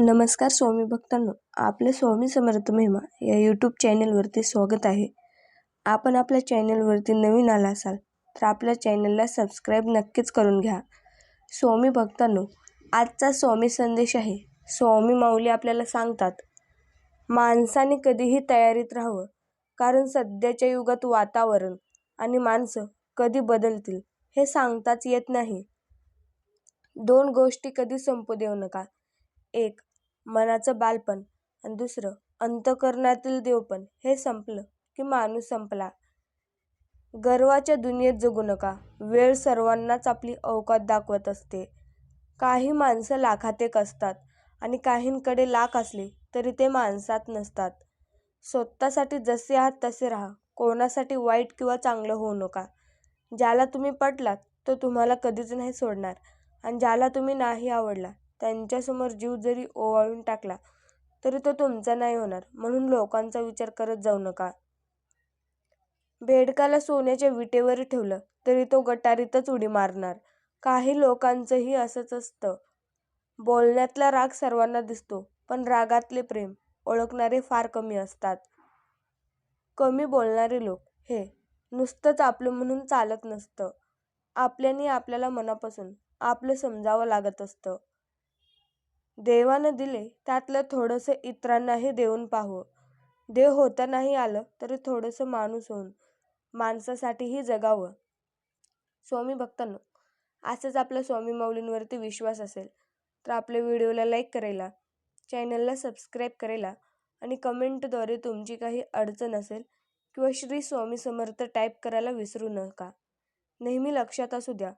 नमस्कार स्वामी भक्तांनो आपले स्वामी समर्थ महिमा या यूट्यूब चॅनलवरती स्वागत आहे. आपण आपल्या चॅनलवरती नवीन आला असाल तर आपल्या चॅनलला सबस्क्राईब नक्कीच करून घ्या. स्वामी भक्तांनो आजचा स्वामी संदेश आहे स्वामी माऊली आपल्याला सांगतात माणसाने कधीही तयारीत राहावं कारण सध्याच्या युगात वातावरण आणि माणसं कधी बदलतील हे सांगताच येत नाही. दोन गोष्टी कधी संपू देऊ नका. एक मनाचं बालपण. आणि दुसरं अंतकरणातील देवपण. हे संपलं की माणूस संपला. गर्वाच्या दुनियेत जगू नका. वेळ सर्वांनाच आपली अवकात दाखवत असते. काही माणसं लाखात एक असतात आणि काहींकडे लाख असले तरी ते माणसात नसतात. स्वतःसाठी जसे आहात तसे राहा. कोणासाठी वाईट किंवा चांगलं होऊ नका. ज्याला तुम्ही पटलात तो तुम्हाला कधीच नाही सोडणार. आणि ज्याला तुम्ही नाही आवडला त्यांच्यासमोर जीव जरी ओवाळून टाकला तरी तो तुमचा नाही होणार म्हणून लोकांचा विचार करत जाऊ नका. बेडकाला सोन्याच्या विटेवर ठेवलं तरी तो गटारीतच उडी मारणार. काही लोकांचंही असंच असतं. बोलण्यातला राग सर्वांना दिसतो पण रागातले प्रेम ओळखणारे फार कमी असतात. कमी बोलणारे लोक हे नुसतंच आपलं म्हणून चालत नसतं. आपल्याने आपल्याला मनापासून आपलं समजावं लागत असतं. देवानं दिले त्यातलं थोडंसं इतरांनाही देऊन पाहावं देव होता नाही आलं तरी थोडंसं माणूस होऊन माणसासाठीही जगावं. स्वामी भक्तांनो असंच आपल्या स्वामी माऊलींवरती विश्वास असेल तर आपल्या व्हिडिओला लाईक करायला चॅनलला सबस्क्राईब करायला आणि कमेंटद्वारे तुमची काही अडचण असेल किंवा श्री स्वामी समर्थ टाईप करायला विसरू नका. नेहमी लक्षात असू द्या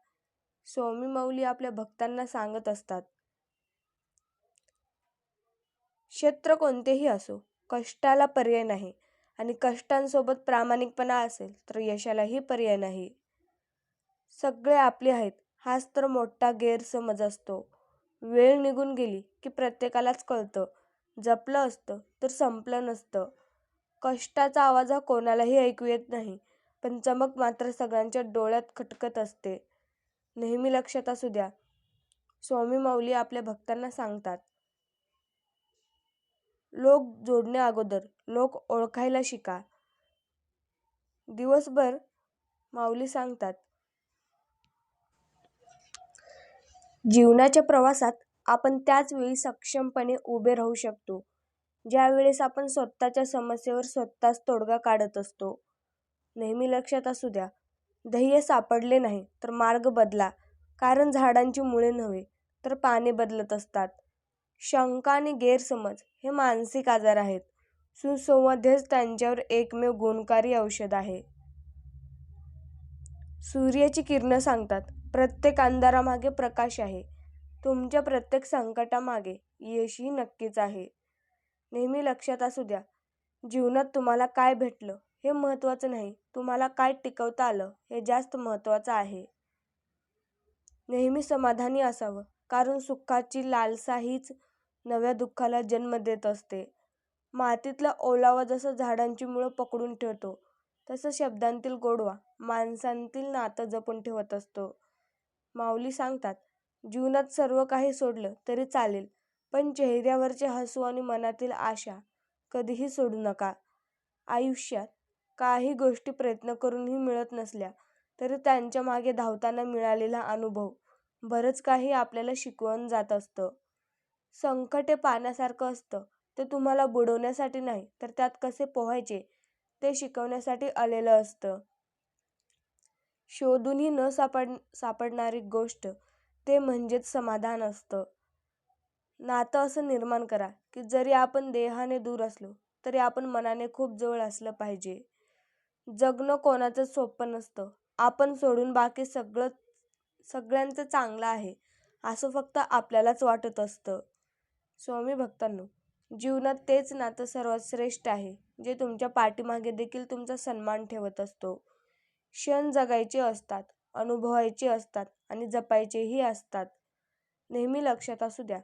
स्वामी माऊली आपल्या भक्तांना सांगत असतात. क्षेत्र कोणतेही असो कष्टाला पर्याय नाही आणि कष्टांसोबत प्रामाणिकपणा असेल तर यशालाही पर्याय नाही. सगळे आपले आहेत हाच तर मोठा गैरसमज असतो. वेळ निघून गेली की प्रत्येकालाच कळतं. जपलं असतं तर संपलं नसतं. कष्टाचा आवाज हा कोणालाही ऐकू येत नाही पण चमक मात्र सगळ्यांच्या डोळ्यात खटकत असते. नेहमी लक्षात असू द्या स्वामी माऊली आपल्या भक्तांना सांगतात लोक जोडण्या अगोदर लोक ओळखायला शिका. दिवसभर माऊली सांगतात जीवनाच्या प्रवासात आपण त्याच वेळी सक्षमपणे उभे राहू शकतो ज्या वेळेस आपण स्वतःच्या समस्येवर स्वतःच तोडगा काढत असतो. नेहमी लक्षात असू द्या ध्येय सापडले नाही तर मार्ग बदला कारण झाडांची मुळे नव्हे तर पाने बदलत असतात. शंका आणि गैरसमज हे मानसिक आजार आहेत. सुसंवादच त्यांच्यावर एकमेव गुणकारी औषध आहे. सूर्याची किरणं सांगतात प्रत्येक अंधारामागे प्रकाश आहे. तुमच्या प्रत्येक संकटामागे यशही नक्कीच आहे. नेहमी लक्षात असू द्या जीवनात तुम्हाला काय भेटलं हे महत्त्वाचं नाही तुम्हाला काय टिकवता आलं हे जास्त महत्त्वाचं आहे. नेहमी समाधानी असावं कारण सुखाची लालसा हीच नव्या दुःखाला जन्म देत असते. मातीतला ओलावा जसं झाडांची मुळं पकडून ठेवतो तसं शब्दांतील गोडवा माणसांतील नातं जपून ठेवत असतो. माऊली सांगतात जीवनात सर्व काही सोडलं तरी चालेल पण चेहऱ्यावरचे हसू आणि मनातील आशा कधीही सोडू नका. आयुष्यात काही गोष्टी प्रयत्न करूनही मिळत नसल्या तरी त्यांच्या मागे धावताना मिळालेला अनुभव बरंच काही आपल्याला शिकवून जात असतं. संकट हे पाण्यासारखं असतं. ते तुम्हाला बुडवण्यासाठी नाही तर त्यात कसे पोहायचे? ते शिकवण्यासाठी आलेलं असतं. शोधूनही न सापड सापडणारी गोष्ट ते म्हणजेच समाधान असतं. नातं असं निर्माण करा की जरी आपण देहाने दूर असलो तरी आपण मनाने खूप जवळ असलं पाहिजे. जगणं कोणाचं सोपं नसतं. आपण सोडून बाकी सगळं सगळ्यांचं चांगलं आहे असं फक्त आपल्यालाच वाटत असतं. स्वामी भक्तांनो जीवनात तेच नातं सर्वात श्रेष्ठ आहे जे तुमच्या पाठीमागे देखील तुमचा सन्मान ठेवत असतो. क्षण जगायचे असतात अनुभवायचे असतात आणि जपायचेही असतात. नेहमी लक्षात असू द्या.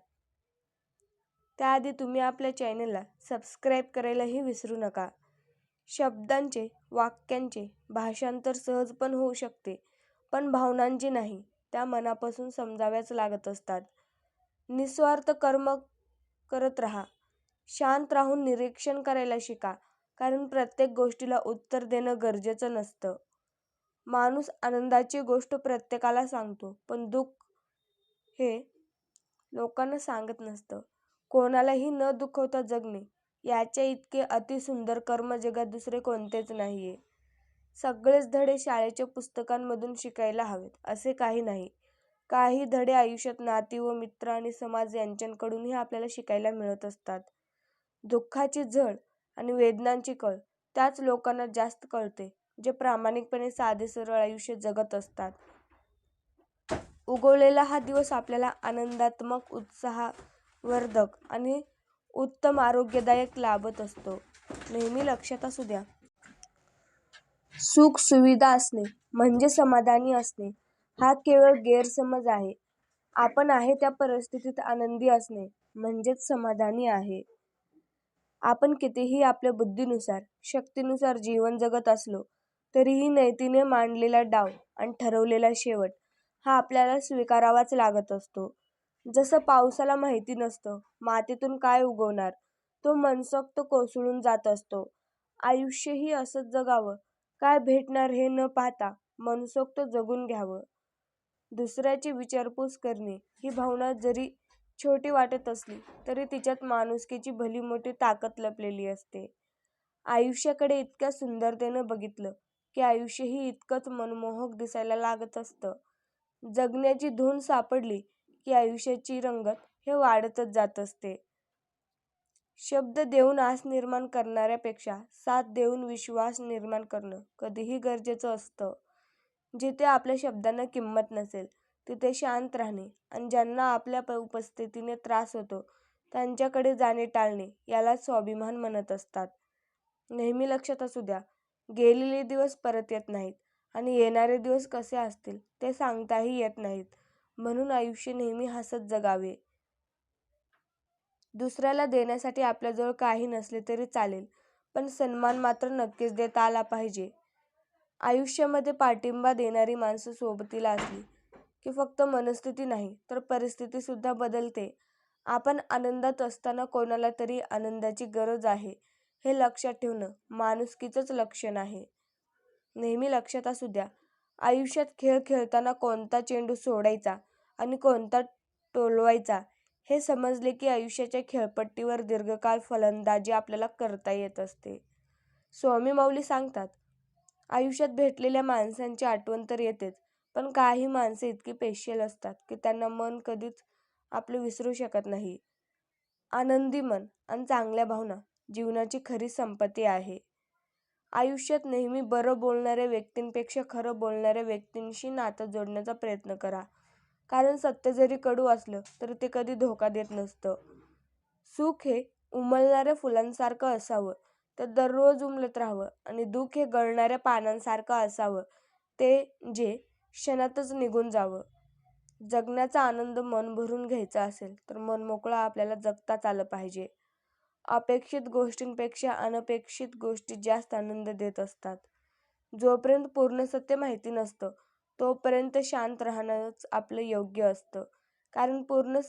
त्याआधी तुम्ही आपल्या चॅनलला सबस्क्राईब करायलाही विसरू नका. शब्दांचे वाक्यांचे भाषांतर सहज पण होऊ शकते पण भावनांची नाही त्या मनापासून समजाव्याच लागत असतात. निस्वार्थ कर्म करत राहा. शांत राहून निरीक्षण करायला शिका कारण प्रत्येक गोष्टीला उत्तर देणं गरजेचं नसतं. माणूस आनंदाची गोष्ट प्रत्येकाला सांगतो पण दुःख हे लोकांना सांगत नसतं. कोणालाही न दुखवता जगणे याच्या इतके अतिसुंदर कर्म जगात दुसरे कोणतेच नाही आहे सगळेच धडे शाळेच्या पुस्तकांमधून शिकायला हवेत असे काही नाही. काही धडे आयुष्यात नाती व मित्र आणि समाज यांच्याकडूनही आपल्याला शिकायला मिळत असतात. दुःखाची झळ आणि वेदनांची कळ त्याच लोकांना जास्त कळते जे प्रामाणिकपणे साधे सरळ आयुष्य जगत असतात. उगवलेला हा दिवस आपल्याला आनंदात्मक उत्साहवर्धक आणि उत्तम आरोग्यदायक लाभत असतो. नेहमी लक्षात असू द्या. सुख सुविधा असणे म्हणजे समाधानी असणे हा केवळ गैरसमज आहे. आपण आहे त्या परिस्थितीत आनंदी असणे म्हणजेच समाधानी आहे. आपण कितीही आपल्या बुद्धीनुसार शक्तीनुसार जीवन जगत असलो तरीही नैतीने मांडलेला डाव आणि ठरवलेला शेवट हा आपल्याला स्वीकारावाच लागत असतो. जसं पावसाला माहिती नसतं मातीतून काय उगवणार तो मनसोक्त कोसळून जात असतो. आयुष्यही असंच जगावं काय भेटणार हे न पाहता मनसोक्त जगून घ्यावं. दुसऱ्याची विचारपूस करणे ही भावना जरी छोटी वाटत असली तरी तिच्यात माणुसकीची भली मोठी ताकद लपलेली असते. आयुष्याकडे इतक्या सुंदरतेनं बघितलं की आयुष्यही इतकंच मनमोहक दिसायला लागत असतं. जगण्याची धून सापडली की आयुष्याची रंगत हे वाढतच जात असते. शब्द देऊन आस निर्माण करणाऱ्यापेक्षा साथ देऊन विश्वास निर्माण करणं कधीही गरजेचं असतं. जिथे आपल्या शब्दांना किंमत नसेल तिथे शांत राहणे आणि ज्यांना आपल्या उपस्थितीने त्रास होतो त्यांच्याकडे जाणे टाळणे याला स्वाभिमान म्हणत असतात. नेहमी लक्षात असू द्या गेलेले दिवस परत येत नाहीत आणि येणारे दिवस कसे असतील ते सांगताही येत नाहीत म्हणून आयुष्य नेहमी हसत जगावे. दुसऱ्याला देण्यासाठी आपल्याजवळ काही नसले तरी चालेल पण सन्मान मात्र नक्कीच देता आला पाहिजे. आयुष्यामध्ये पाठिंबा देणारी माणसं सोबतीला असली की फक्त मनस्थिती नाही तर परिस्थितीसुद्धा बदलते. आपण आनंदात असताना कोणाला तरी आनंदाची गरज आहे हे लक्षात ठेवणं माणुसकीचंच लक्षण आहे. नेहमी लक्षात असू द्या आयुष्यात खेळ खेळताना कोणता चेंडू सोडायचा आणि कोणता टोलवायचा हे समजले की आयुष्याच्या खेळपट्टीवर दीर्घकाळ फलंदाजी आपल्याला करता येत असते. स्वामी माऊली सांगतात आयुष्यात भेटलेल्या माणसांची आठवण तर येतेच पण काही माणसे इतकी पेशल असतात की त्यांना मन कधीच आपलं विसरू शकत नाही. आनंदी मन आणि चांगल्या भावना जीवनाची खरी संपत्ती आहे. आयुष्यात नेहमी बरं बोलणाऱ्या व्यक्तींपेक्षा खरं बोलणाऱ्या व्यक्तींशी नातं जोडण्याचा प्रयत्न करा. कारण सत्य जरी कडू असलं तरी ते कधी धोका देत नसतं. सुख हे उमलणाऱ्या फुलांसारखं असावं. ते दररोज उमलत राहावं आणि दुःख हे गळणाऱ्या पानांसारखं असावं ते जे क्षणातच निघून जावं. जगण्याचा आनंद मन भरून घ्यायचा असेल तर मन मोकळं आपल्याला जगताच आलं पाहिजे. अपेक्षित गोष्टींपेक्षा अनपेक्षित गोष्टी जास्त आनंद देत असतात. जोपर्यंत पूर्ण सत्य माहिती नसतं तोपर्यंत शांत राहणंच आपलं योग्य असतं. कारण पूर्ण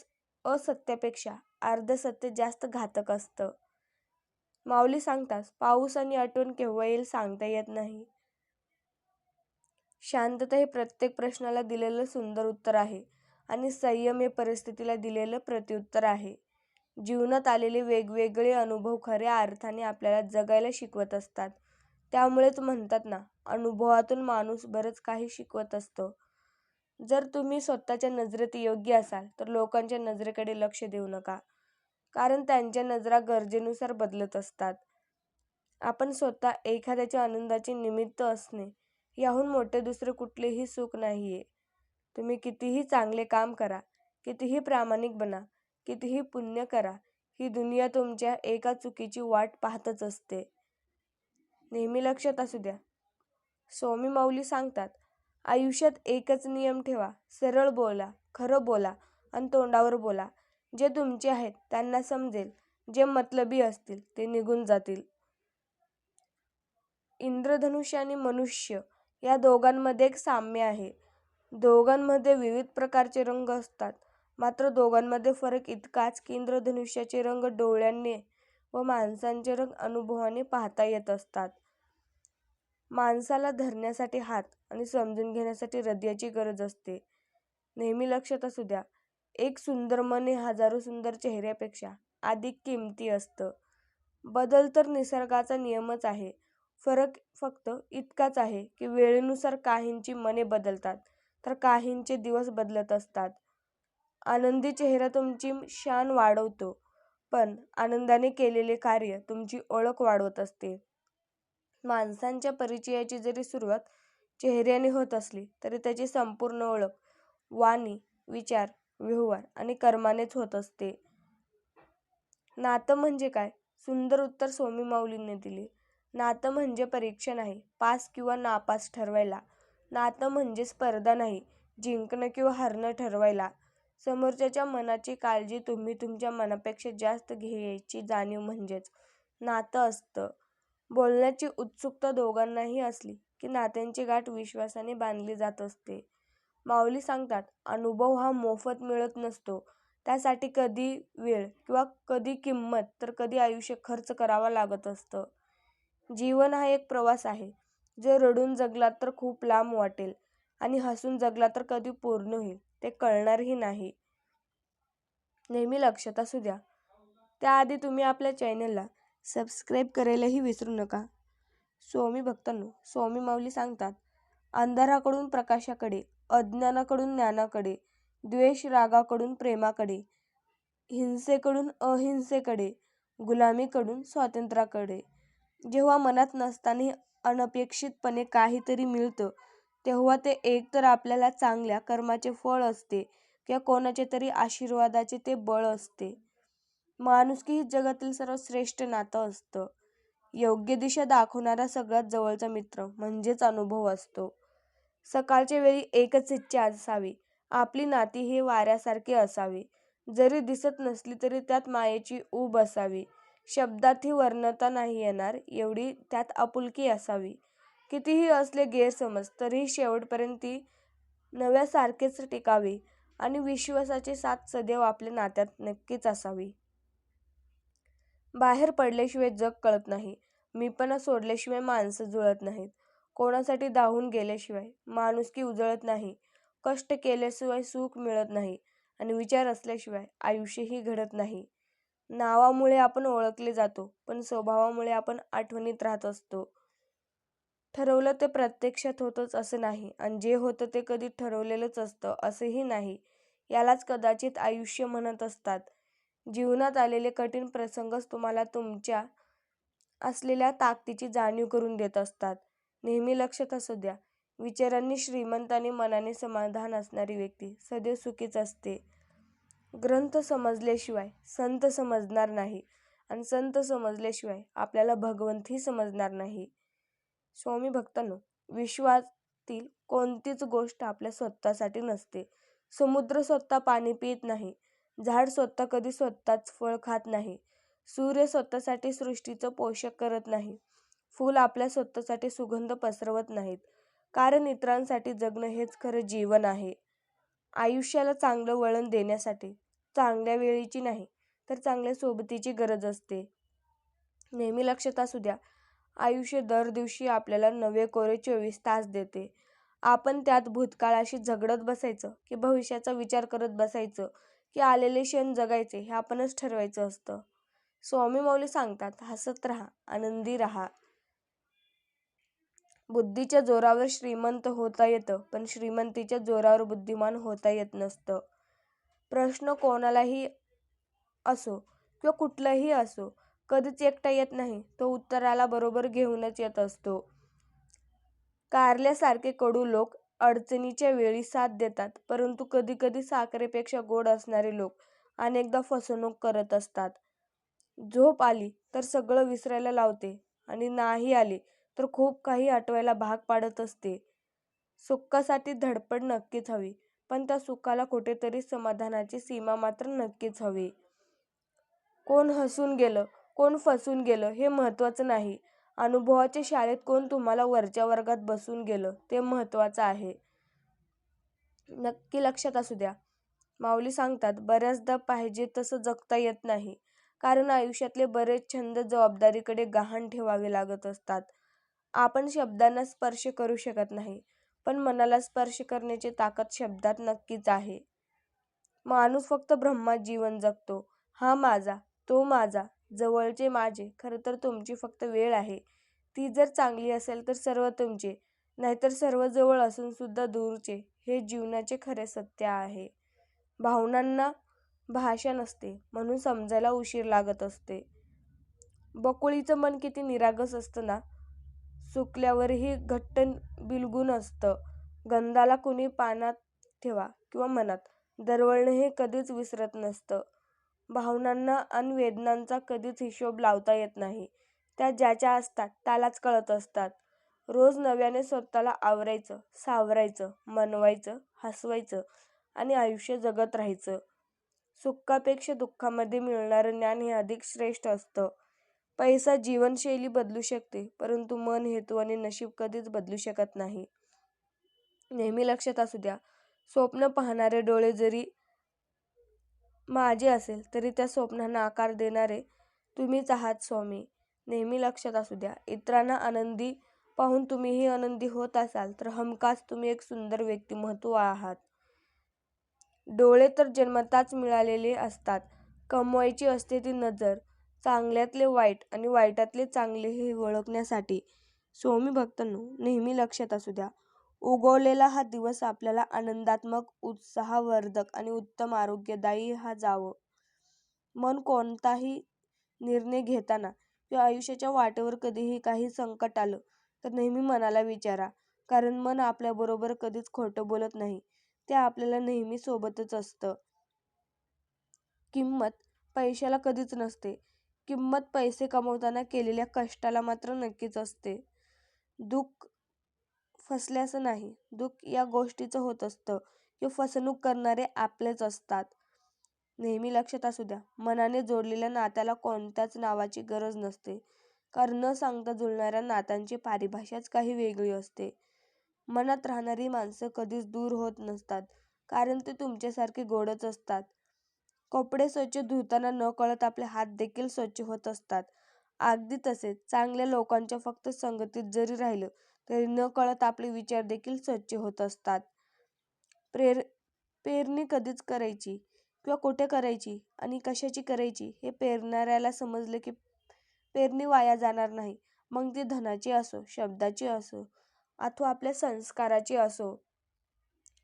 असत्यापेक्षा अर्ध सत्य जास्त घातक असतं. माऊली सांगतात पाऊस आणि आठवण केव्हा येईल सांगता येत नाही. शांतता हे प्रत्येक प्रश्नाला दिलेलं सुंदर उत्तर आहे आणि संयम हे परिस्थितीला दिलेलं प्रत्युत्तर आहे. जीवनात आलेले वेगवेगळे अनुभव खऱ्या अर्थाने आपल्याला जगायला शिकवत असतात. त्यामुळेच म्हणतात ना अनुभवातून माणूस बरंच काही शिकवत असतो. जर तुम्ही स्वतःच्या नजरेत योग्य असाल तर लोकांच्या नजरेकडे लक्ष देऊ नका. कारण त्यांच्या नजरा गरजेनुसार बदलत असतात. आपण स्वतः एखाद्याच्या आनंदाचे निमित्त असणे याहून मोठे दुसरे कुठलेही सुख नाही आहे तुम्ही कितीही चांगले काम करा कितीही प्रामाणिक बना कितीही पुण्य करा ही दुनिया तुमच्या एका चुकीची वाट पाहतच असते. नेहमी लक्षात असू द्या. स्वामी माऊली सांगतात आयुष्यात एकच नियम ठेवा सरळ बोला खरं बोला आणि तोंडावर बोला. जे तुमचे आहेत त्यांना समजेल जे मतलबी असतील ते निघून जातील इंद्रधनुष्य आणि मनुष्य या दोघांमध्ये एक साम्य आहे दोघांमध्ये विविध प्रकारचे रंग असतात मात्र दोघांमध्ये फरक इतकाच की इंद्रधनुष्याचे रंग डोळ्यांनी व माणसांचे रंग अनुभवाने पाहता येत असतात. माणसाला धरण्यासाठी हात आणि समजून घेण्यासाठी हृदयाची गरज असते. नेहमी लक्षात असू द्या, एक सुंदर मन हे हजारो सुंदर चेहऱ्यापेक्षा अधिक किमती असतं. बदल तर निसर्गाचा नियमच आहे. फरक फक्त इतकाच आहे की वेळेनुसार काहींची मने बदलतात तर काहींचे दिवस बदलत असतात. आनंदी चेहरा तुमची शान वाढवतो, पण आनंदाने केलेले कार्य तुमची ओळख वाढवत असते. माणसांच्या परिचयाची जरी सुरुवात चेहऱ्याने होत असली तरी त्याची संपूर्ण ओळख वाणी, विचार, व्यवहार आणि कर्मानेच होत असते. नातं म्हणजे काय? सुंदर उत्तर स्वामी माऊलींनी दिले. नातं म्हणजे परीक्षा नाही, पास किंवा नापास ठरवायला. नातं म्हणजे स्पर्धा नाही, जिंकणं किंवा हरणं ठरवायला. समोरच्याच्या मनाची काळजी तुम्ही तुमच्या मनापेक्षा जास्त घ्यायची जाणीव म्हणजेच नातं असतं. बोलण्याची उत्सुकता दोघांनाही असली की नात्यांची गाठ विश्वासाने बांधली जात असते. माऊली सांगतात, अनुभव हा मोफत मिळत नसतो. त्यासाठी कधी वेळ किंवा कधी किंमत तर कधी आयुष्य खर्च करावा लागत असतं. जीवन हा एक प्रवास आहे, जो रडून जगलात तर खूप लांब वाटेल आणि हसून जगला तर कधी पूर्ण होईल ते कळणारही नाही. नेहमी लक्षात असू द्या, त्याआधी तुम्ही आपल्या चॅनलला सबस्क्राईब करायलाही विसरू नका. स्वामी भक्तांनो, स्वामी माऊली सांगतात, अंधाराकडून प्रकाशाकडे, अज्ञानाकडून ज्ञानाकडे, द्वेष रागाकडून प्रेमाकडे, हिंसेकडून अहिंसेकडे, गुलामीकडून स्वातंत्र्याकडे. जेव्हा मनात नसतानाही अनपेक्षितपणे काहीतरी मिळतं, तेव्हा ते एकतर आपल्याला चांगल्या कर्माचे फळ असते किंवा कोणाच्या तरी आशीर्वादाचे ते बळ असते. माणुसकी ही जगातील सर्वश्रेष्ठ नातं असतं. योग्य दिशा दाखवणारा सगळ्यात जवळचा मित्र म्हणजेच अनुभव असतो. सकाळच्या वेळी एकच इच्छा असावी, आपली नाती ही वाऱ्यासारखी असावी. जरी दिसत नसली तरी त्यात मायेची ऊब असावी. शब्दातही वर्णता नाही येणार एवढी त्यात आपुलकी असावी. कितीही असले गैरसमज तरीही शेवटपर्यंत ती नव्यासारखेच टिकावे आणि विश्वासाची साथ सदैव आपल्या नात्यात नक्कीच असावी. बाहेर पडल्याशिवाय जग कळत नाही. मीपणा सोडल्याशिवाय माणसं जुळत नाहीत. कोणासाठी धावून गेल्याशिवाय माणुसकी उजळत नाही. कष्ट केल्याशिवाय सुख मिळत नाही आणि विचार असल्याशिवाय आयुष्यही घडत नाही. नावामुळे आपण ओळखले जातो, पण स्वभावामुळे आपण आठवणीत राहत असतो. ठरवलं ते प्रत्यक्षात होतंच असं नाही आणि जे होतं ते कधी ठरवलेलंच असतं असंही नाही. यालाच कदाचित आयुष्य म्हणत असतात. जीवनात आलेले कठीण प्रसंगच तुम्हाला तुमच्या असलेल्या ताकदीची जाणीव करून देत असतात. नेहमी लक्षात असू द्या, विचारांनी श्रीमंत आणि मनाने समाधान असणारी व्यक्ती सदैव सुखीच असते. ग्रंथ समजल्याशिवाय संत समजणार नाही आणि संत समजल्याशिवाय आपल्याला भगवंतही समजणार नाही. स्वामी भक्तांनो, विश्वातील कोणतीच गोष्ट आपल्या स्वतःसाठी नसते. समुद्र स्वतः पाणी पित नाही, झाड स्वतः कधी स्वतःच फळ खात नाही, सूर्य स्वतःसाठी सृष्टीचं पोषण करत नाही, फुलं आपल्या स्वतःसाठी सुगंध पसरवत नाहीत. कारण इतरांसाठी जगणं हेच खरं जीवन आहे. आयुष्याला चांगलं वळण देण्यासाठी चांगल्या वेळेची नाही, तर चांगल्या सोबतीची गरज असते. नेहमी लक्षात असू द्या, आयुष्य दर दिवशी आपल्याला नवे कोरे चोवीस तास देते. आपण त्यात भूतकाळाशी झगडत बसायचं की भविष्याचा विचार करत बसायचं की आलेले क्षण जगायचे हे आपणच ठरवायचं असतं. स्वामी माऊली सांगतात, हसत राहा, आनंदी राहा. बुद्धीच्या जोरावर श्रीमंत होता येतं, पण श्रीमंतीच्या जोरावर बुद्धिमान होता येत नसतं. प्रश्न कोणालाही असो किंवा कुठलाही असो, कधीच एकटा येत नाही. तो उत्तराला बरोबर घेऊनच येत असतो. कारल्यासारखे कडू लोक अडचणीच्या वेळी साथ देतात, परंतु कधीकधी साखरेपेक्षा गोड असणारे लोक अनेकदा फसवणूक करत असतात. झोप आली तर सगळं विसरायला लावते आणि नाही आली तर खूप काही आठवायला भाग पाडत असते. सुखासाठी धडपड नक्कीच हवी, पण त्या सुखाला कुठेतरी समाधानाची सीमा मात्र नक्कीच हवी. कोण हसून गेलं, कोण फसून गेलं हे महत्त्वाचं नाही. अनुभवाच्या शाळेत कोण तुम्हाला वरच्या वर्गात बसून गेलं ते महत्त्वाचं आहे. नक्की लक्षात असू द्या, माऊली सांगतात बऱ्याचदा पाहिजे तसं जगता येत नाही कारण आयुष्यातले बरेच छंद जबाबदारीकडे गहाण ठेवावे लागत असतात आपण शब्दांना स्पर्श करू शकत नाही पण मनाला स्पर्श करण्याची ताकद शब्दात नक्कीच आहे. माणूस फक्त ब्रह्मात जीवन जगतो. हा माझा तो माझा जवळचे माझे खरं तर तुमची फक्त वेळ आहे. ती जर चांगली असेल तर सर्व तुमचे नाहीतर सर्व जवळ असून सुद्धा दूरचे हे जीवनाचे खरे सत्य आहे. भावनांना भाषा नसते म्हणून समजायला उशीर लागत असते. बकुळीचं मन किती निरागस असतं ना सुकल्यावरही घट्ट बिलगून असतं. गंधाला कुणी पानात ठेवा किंवा मनात. दरवळणं हे कधीच विसरत नसतं. भावनांना आणि वेदनांचा कधीच हिशोब लावता येत नाही. त्या ज्याच्या असतात त्यालाच कळत असतात. रोज नव्याने स्वतःला आवरायचं सावरायचं मनवायचं हसवायचं आणि आयुष्य जगत राहायचं. सुखापेक्षा दुःखामध्ये मिळणारं ज्ञान हे अधिक श्रेष्ठ असतं. पैसा जीवनशैली बदलू शकते परंतु मन हेतू आणि नशीब कधीच बदलू शकत नाही. नेहमी लक्षात असू द्या स्वप्न पाहणारे डोळे जरी माझे असेल तरी त्या स्वप्नांना आकार देणारे तुम्हीच आहात स्वामी. नेहमी लक्षात असू द्या इतरांना आनंदी पाहून तुम्हीही आनंदी होत असाल तर हमखास तुम्ही एक सुंदर व्यक्तिमत्व आहात. डोळे तर जन्मताच मिळालेले असतात कमवायची असते ती नजर चांगल्यातले वाईट आणि वाईटातले चांगले हे ओळखण्यासाठी स्वामी भक्तांनो नेहमी लक्षात असू द्या. उगवलेला हा दिवस आपल्याला आनंदात्मक उत्साहवर्धक आणि उत्तम आरोग्यदायी हा जावं. मन कोणताही निर्णय घेताना किंवा आयुष्याच्या वाटेवर कधीही काही संकट आलं तर नेहमी मनाला विचारा. कारण मन आपल्याबरोबर कधीच खोटं बोलत नाही. ते आपल्याला नेहमी सोबतच असतं. किंमत पैशाला कधीच नसते. किंमत पैसे कमवताना केलेल्या कष्टाला मात्र नक्कीच असते. दुःख फसल्याचं नाही. दुःख या गोष्टीचं होत असतं. की फसवणूक करणारे आपलेच असतात. नेहमी लक्षात असू द्या. मनाने जोडलेल्या नात्याला कोणत्याच नावाची गरज नसते. कारण न सांगता जुळणाऱ्या नात्यांची पारिभाषाच काही वेगळी असते. मनात राहणारी माणसं कधीच दूर होत नसतात. कारण ते तुमच्यासारखे गोडच असतात. कपडे स्वच्छ धुताना न कळत आपले हात देखील स्वच्छ होत असतात. अगदी तसेच चांगल्या लोकांच्या फक्त संगतीत जरी राहिलं तरी न कळत आपले विचार देखील स्वच्छ होत असतात. प्रेर पेरणी कधीच करायची किंवा कुठे करायची आणि कशाची करायची हे पेरणाऱ्याला समजलं की पेरणी वाया जाणार नाही. मग ती धनाची असो शब्दाची असो अथवा आपल्या संस्काराची असो.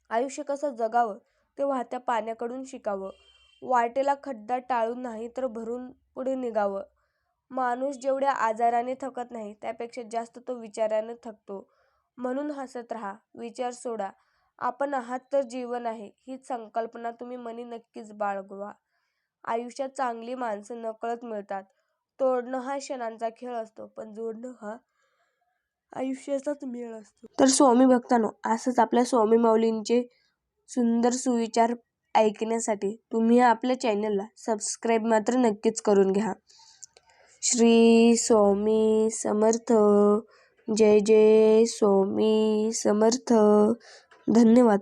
आयुष्य कसं जगावं ते वाहत्या पाण्याकडून शिकावं. वाटेला खड्डा टाळून नाही तर भरून पुढे निघावं. माणूस जेवढ्या आजाराने थकत नाही त्यापेक्षा जास्त तो विचाराने थकतो. म्हणून हसत राहा. विचार सोडा. आपण आहात तर जीवन आहे. हीच संकल्पना तुम्ही मनी नक्कीच बाळगवा. आयुष्यात चांगली माणसं नकळत मिळतात. तोडणं हा क्षणांचा खेळ असतो पण जोडणं हा आयुष्याचाच मेळ असतो. तर स्वामी भक्तांनो असंच आपल्या स्वामी माऊलींचे सुंदर सुविचार ऐकण्यासाठी तुम्ही आपल्या चॅनलला सबस्क्राईब मात्र नक्कीच करून घ्या. श्री स्वामी समर्थ. जय जय स्वामी समर्थ. धन्यवाद.